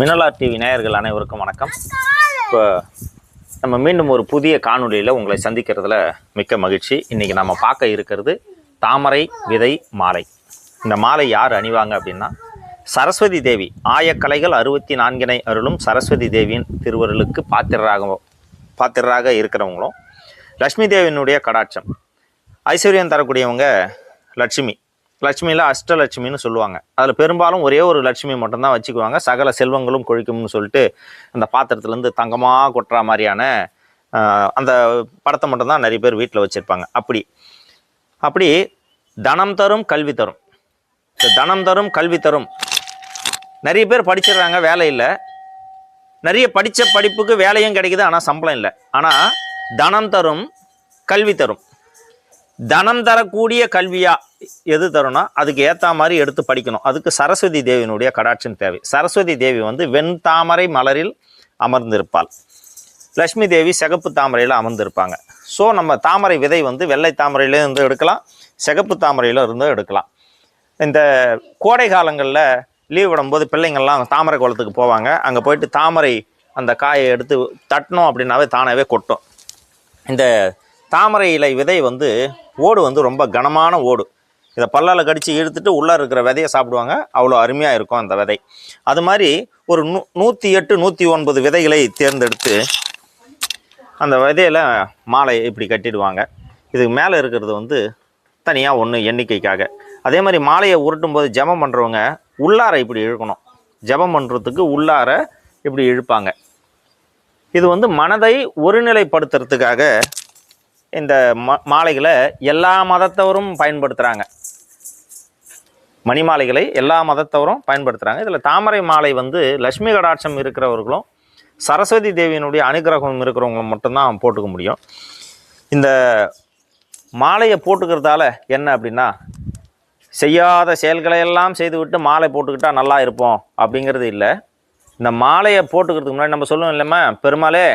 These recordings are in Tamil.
மினலார் டிவி நேயர்கள் அனைவருக்கும் வணக்கம். இப்போ நம்ம மீண்டும் ஒரு புதிய காணொளியில் உங்களை சந்திக்கிறதுல மிக்க மகிழ்ச்சி. இன்றைக்கி நம்ம பார்க்க இருக்கிறது தாமரை விதை மாலை. இந்த மாலை யார் அணிவாங்க அப்படின்னா சரஸ்வதி தேவி ஆயக்கலைகள் அறுபத்தி நான்கினை அருளும் சரஸ்வதி தேவியின் திருவருளுக்கு பாத்திரராக பாத்திரராக இருக்கிறவங்களும் லக்ஷ்மி தேவியினுடைய கடாட்சம். ஐஸ்வர்யம் தரக்கூடியவங்க லட்சுமி. லட்சுமியில் அஷ்டலட்சுமின்னு சொல்லுவாங்க. அதில் பெரும்பாலும் ஒரே ஒரு லட்சுமி மட்டும்தான் வச்சுக்குவாங்க. சகல செல்வங்களும் கொழிக்கும்னு சொல்லிட்டு அந்த பாத்திரத்துலேருந்து தங்கமாக கொட்டுற மாதிரியான அந்த படத்தை மட்டும்தான் நிறைய பேர் வீட்டில் வச்சுருப்பாங்க. அப்படி. அப்படி தனம் தரும் கல்வி தரும். தனம் தரும் கல்வி தரும். நிறைய பேர் படிச்சிடுறாங்க வேலை இல்லை. நிறைய படித்த படிப்புக்கு வேலையும் கிடைக்குது ஆனால் சம்பளம் இல்லை. ஆனால் தனம் தரும் கல்வி தரும். தனம் தரக்கூடிய கல்வியாக எது தரும்னா அதுக்கு ஏற்ற மாதிரி எடுத்து படிக்கணும். அதுக்கு சரஸ்வதி தேவியினுடைய கடாட்சம் தேவை. சரஸ்வதி தேவி வந்து வெண் தாமரை மலரில் அமர்ந்திருப்பாள். லக்ஷ்மி தேவி சிகப்பு தாமரையில் அமர்ந்திருப்பாங்க. ஸோ நம்ம தாமரை விதை வந்து வெள்ளை தாமரையிலேருந்து எடுக்கலாம் சிகப்பு தாமரையில் இருந்து எடுக்கலாம். இந்த கோடை காலங்களில் லீவ் விடும்போது பிள்ளைங்கள்லாம் தாமரை குளத்துக்கு போவாங்க. அங்கே போயிட்டு தாமரை அந்த காயை எடுத்து தட்டினோம் அப்படின்னாவே தானாகவே கொட்டும். இந்த தாமரை இலை விதை வந்து ஓடு வந்து ரொம்ப கனமான ஓடு. இதை பல்லால் கடித்து இழுத்துட்டு உள்ளே இருக்கிற விதையை சாப்பிடுவாங்க. அவ்வளோ அருமையாக இருக்கும் அந்த விதை. அது மாதிரி ஒரு நூ நூற்றி எட்டு நூற்றி ஒன்பது விதைகளை தேர்ந்தெடுத்து அந்த விதையில் மாலை இப்படி கட்டிடுவாங்க. இதுக்கு மேலே இருக்கிறது வந்து தனியாக ஒன்று எண்ணிக்கைக்காக. அதே மாதிரி மாலையை உருட்டும் போது ஜெபம் பண்ணுறவங்க உள்ளார இப்படி இழுக்கணும். ஜெபம் பண்ணுறதுக்கு உள்ளார இப்படி இழுப்பாங்க. இது வந்து மனதை ஒருநிலைப்படுத்துறதுக்காக இந்த மா மாலைகளை எல்லா மதத்தவரும் பயன்படுத்துகிறாங்க மணிமாலைகளை எல்லா மதத்தவரும் பயன்படுத்துகிறாங்க இதில் தாமரை மாலை வந்து லட்சுமி கடாட்சம் இருக்கிறவர்களும் சரஸ்வதி தேவியினுடைய அனுகிரகம் இருக்கிறவங்களும் மட்டும்தான் போட்டுக்க முடியும். இந்த மாலையை போட்டுக்கிறதால என்ன அப்படின்னா செய்யாத செயல்களை எல்லாம் செய்துவிட்டு மாலை போட்டுக்கிட்டால் நல்லா இருப்போம் அப்படிங்கிறது இல்லை. இந்த மாலையை போட்டுக்கிறதுக்கு முன்னாடி நம்ம சொல்லுவோம் இல்லைம்மா பெருமாளே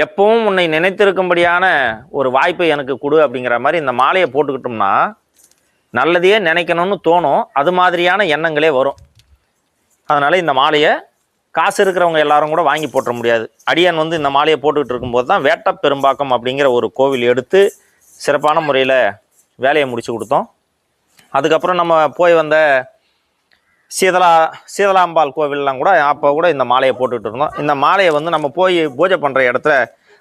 எப்பவும் உன்னை நினைத்திருக்கும்படியான ஒரு வாய்ப்பை எனக்கு கொடு அப்படிங்கிற மாதிரி இந்த மாலையை போட்டுக்கிட்டோம்னா நல்லதையே நினைக்கணும்னு தோணும். அது மாதிரியான எண்ணங்களே வரும். அதனால் இந்த மாலையை காசு இருக்கிறவங்க எல்லாரும் கூட வாங்கி போட்டுற முடியாது. அடியான் வந்து இந்த மாலையை போட்டுக்கிட்டு இருக்கும்போது தான் வேட்ட பெரும்பாக்கம் அப்படிங்கிற ஒரு கோவில் எடுத்து சிறப்பான முறையில் வேலையை முடித்து கொடுத்தோம். அதுக்கப்புறம் நம்ம போய் வந்த சீதலா சீதலாம்பாள் கோவில்லாம் கூட அப்போ கூட இந்த மாலையை போட்டுக்கிட்டு இருந்தோம். இந்த மாலையை வந்து நம்ம போய் பூஜை பண்ணுற இடத்துல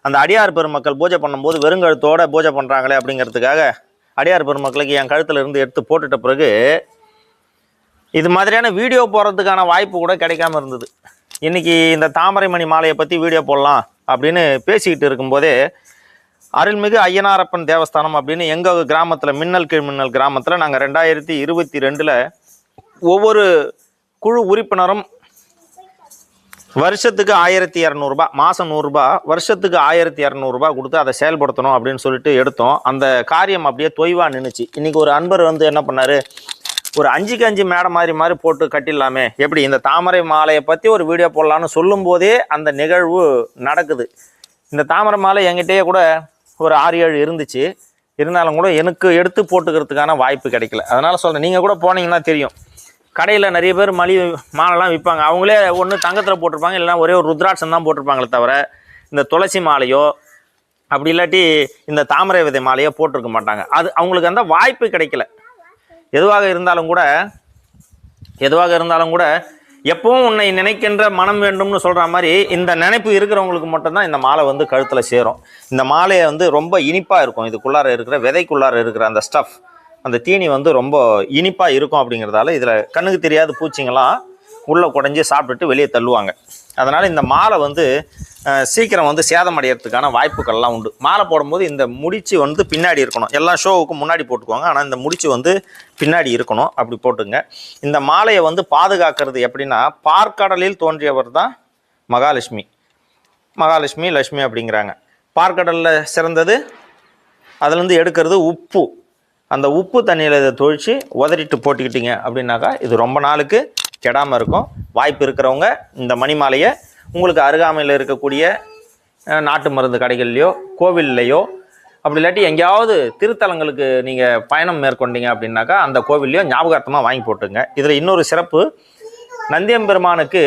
அந்த அடியார் பெருமக்கள் பூஜை பண்ணும்போது வெறுங்கழுத்தோட பூஜை பண்ணுறாங்களே அப்படிங்கிறதுக்காக அடியார் பெருமக்களுக்கு என் கழுத்தில் இருந்து எடுத்து போட்டுட்ட பிறகு இது மாதிரியான வீடியோ போடுறதுக்கான வாய்ப்பு கூட கிடைக்காம இருந்தது. இன்னைக்கு இந்த தாமரைமணி மாலையை பற்றி வீடியோ போடலாம் அப்படின்னு பேசிக்கிட்டு இருக்கும்போதே அருள்மிகு ஐயனாரப்பன் தேவஸ்தானம் அப்படின்னு எங்கள் கிராமத்தில் மின்னல் கீழ் மின்னல் கிராமத்தில் நாங்கள் ரெண்டாயிரத்தி இருபத்தி ரெண்டில் ஒவ்வொரு குழு உறுப்பினரும் வருஷத்துக்கு ஆயிரத்தி இரநூறுபா மாதம் நூறுரூபா வருஷத்துக்கு ஆயிரத்தி இரநூறுபா கொடுத்து அதை செயல்படுத்தணும் அப்படின்னு சொல்லிட்டு எடுத்தோம். அந்த காரியம் அப்படியே தொய்வாக நின்றுச்சு இன்றைக்கி ஒரு அன்பர் வந்து என்ன பண்ணார்? ஒரு அஞ்சுக்கு அஞ்சு மேடை மாதிரி மாதிரி போட்டு கட்டிடலாமே. எப்படி இந்த தாமரை மாலையை பற்றி ஒரு வீடியோ போடலான்னு சொல்லும்போதே அந்த நிகழ்வு நடக்குது. இந்த தாமரை மாலை எங்கிட்டேயே கூட ஒரு ஆறு ஏழு இருந்துச்சு. இருந்தாலும் கூட எனக்கு எடுத்து போட்டுக்கிறதுக்கான வாய்ப்பு கிடைக்கல. அதனால் சொல்கிறேன் நீங்கள் கூட போனீங்கன்னா தெரியும். கடையில் நிறைய பேர் மளிகை மாலைலாம் விற்பாங்க அவங்களே ஒன்று தங்கத்தில் போட்டிருப்பாங்க இல்லைனா ஒரே ஒரு ருத்ராட்சம் தான் போட்டிருப்பாங்களே தவிர இந்த துளசி மாலையோ அப்படி இல்லாட்டி இந்த தாமரை விதை மாலையோ போட்டிருக்க மாட்டாங்க. அது அவங்களுக்கு அந்த வாய்ப்பு கிடைக்கல. எதுவாக இருந்தாலும் கூட எதுவாக இருந்தாலும் கூட எப்பவும் உன்னை நினைக்கின்ற மனம் வேண்டும்னு சொல்கிற மாதிரி இந்த நினைப்பு இருக்கிறவங்களுக்கு மட்டும்தான் இந்த மாலை வந்து கழுத்தில் சேரும். இந்த மாலையை வந்து ரொம்ப இனிப்பாக இருக்கும். இதுக்குள்ளார இருக்கிற விதைக்குள்ளார இருக்கிற அந்த ஸ்டஃப் அந்த தீனி வந்து ரொம்ப இனிப்பாக இருக்கும் அப்படிங்கிறதால இதில் கண்ணுக்கு தெரியாத பூச்சிங்கெல்லாம் உள்ளே குடஞ்சி சாப்பிட்டுட்டு வெளியே தள்ளுவாங்க. அதனால் இந்த மாலை வந்து சீக்கிரம் வந்து சேதமடைகிறதுக்கான வாய்ப்புகள்லாம் உண்டு. மாலை போடும்போது இந்த முடிச்சு வந்து பின்னாடி இருக்கணும். எல்லா ஷோவுக்கும் முன்னாடி போட்டுக்குவாங்க. ஆனால் இந்த முடிச்சு வந்து பின்னாடி இருக்கணும். அப்படி போட்டுங்க. இந்த மாலையை வந்து பாதுகாக்கிறது எப்படின்னா பார்க்கடலில் தோன்றியவர் தான் மகாலட்சுமி. மகாலட்சுமி லட்சுமி அப்படிங்கிறாங்க. பார்க்கடலில் சிறந்தது அதுலேருந்து எடுக்கிறது உப்பு. அந்த உப்பு தண்ணியில் இதை தொழிச்சு உதறிட்டு போட்டுக்கிட்டீங்க அப்படின்னாக்கா இது ரொம்ப நாளுக்கு கெடாமல் இருக்கும். வாய்ப்பு இருக்கிறவங்க இந்த மணி மாலையை உங்களுக்கு அருகாமையில் இருக்கக்கூடிய நாட்டு மருந்து கடைகள்லையோ கோவில்லையோ அப்படி இல்லாட்டி எங்கேயாவது திருத்தலங்களுக்கு நீங்கள் பயணம் மேற்கொண்டீங்க அப்படின்னாக்கா அந்த கோவில்லையோ ஞாபகார்த்தமாக வாங்கி போட்டுங்க. இதில் இன்னொரு சிறப்பு நந்தியம்பெருமானுக்கு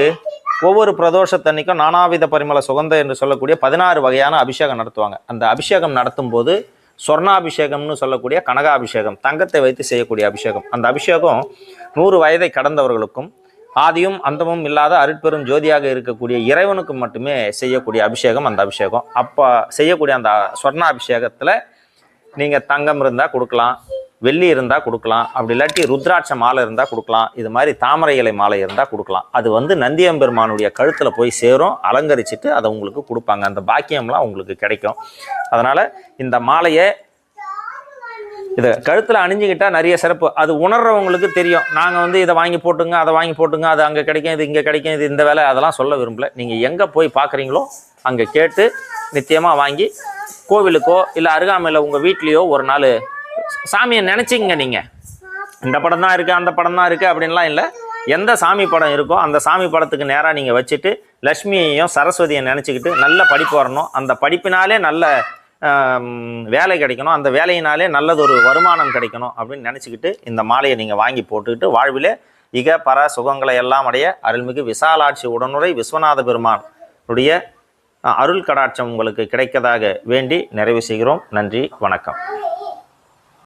ஒவ்வொரு பிரதோஷத்தன்னைக்கும் நானாவித பரிமள சுகந்த என்று சொல்லக்கூடிய பதினாறு வகையான அபிஷேகம் நடத்துவாங்க. அந்த அபிஷேகம் நடத்தும் போது சொர்ணாபிஷேகம்னு சொல்லக்கூடிய கனகாபிஷேகம் தங்கத்தை வைத்து செய்யக்கூடிய அபிஷேகம். அந்த அபிஷேகம் நூறு வயதை கடந்தவர்களுக்கும் ஆதியும் அந்தமும் இல்லாத அருட்பெரும் ஜோதியாக இருக்கக்கூடிய இறைவனுக்கு மட்டுமே செய்யக்கூடிய அபிஷேகம் அந்த அபிஷேகம். அப்போ செய்யக்கூடிய அந்த சொர்ணாபிஷேகத்தில் நீங்கள் தங்கம் இருந்தால் கொடுக்கலாம் வெள்ளி இருந்தால் கொடுக்கலாம். அப்படி இல்லாட்டி ருத்ராட்ச மாலை இருந்தால் கொடுக்கலாம். இது மாதிரி தாமரை இலை மாலை இருந்தால் கொடுக்கலாம். அது வந்து நந்தியம்பெருமானுடைய கழுத்தில் போய் சேரும். அலங்கரிச்சுட்டு அதை உங்களுக்கு கொடுப்பாங்க. அந்த பாக்கியம்லாம் உங்களுக்கு கிடைக்கும். அதனால் இந்த மாலையை இதை கழுத்தில் அணிஞ்சிக்கிட்டால் நிறைய சிறப்பு. அது உணர்றவங்களுக்கு தெரியும். நாங்கள் வந்து இதை வாங்கி போட்டுங்க அதை வாங்கி போட்டுங்க அது அங்கே கிடைக்கும் இது இங்கே கிடைக்கும் இது இந்த வேலை அதெல்லாம் சொல்ல விரும்பல. நீங்கள் எங்கே போய் பார்க்குறீங்களோ அங்கே கேட்டு நிச்சயமாக வாங்கி கோவிலுக்கோ இல்லை அருகாமையில் உங்கள் வீட்லேயோ ஒரு நாள் சாமியை நினச்சிங்க நீங்கள் இந்த படம் தான் இருக்குது அந்த படம் தான் இருக்குது அப்படின்லாம் இல்லை. எந்த சாமி படம் இருக்கோ அந்த சாமி படத்துக்கு நேராக நீங்கள் வச்சுட்டு லக்ஷ்மியையும் சரஸ்வதியை நினச்சிக்கிட்டு நல்ல படிப்பு வரணும். அந்த படிப்பினாலே நல்ல வேலை கிடைக்கணும். அந்த வேலையினாலே நல்லதொரு வருமானம் கிடைக்கணும் அப்படின்னு நினச்சிக்கிட்டு இந்த மாலையை நீங்கள் வாங்கி போட்டுக்கிட்டு வாழ்விலே இக பர சுகங்களை எல்லாம் அடைய அருள்மிகு விசாலாட்சி உடனுரை விஸ்வநாத பெருமானுடைய அருள் கடாட்சம் உங்களுக்கு கிடைக்கதாக வேண்டி நிறைவு செய்கிறோம். நன்றி வணக்கம்.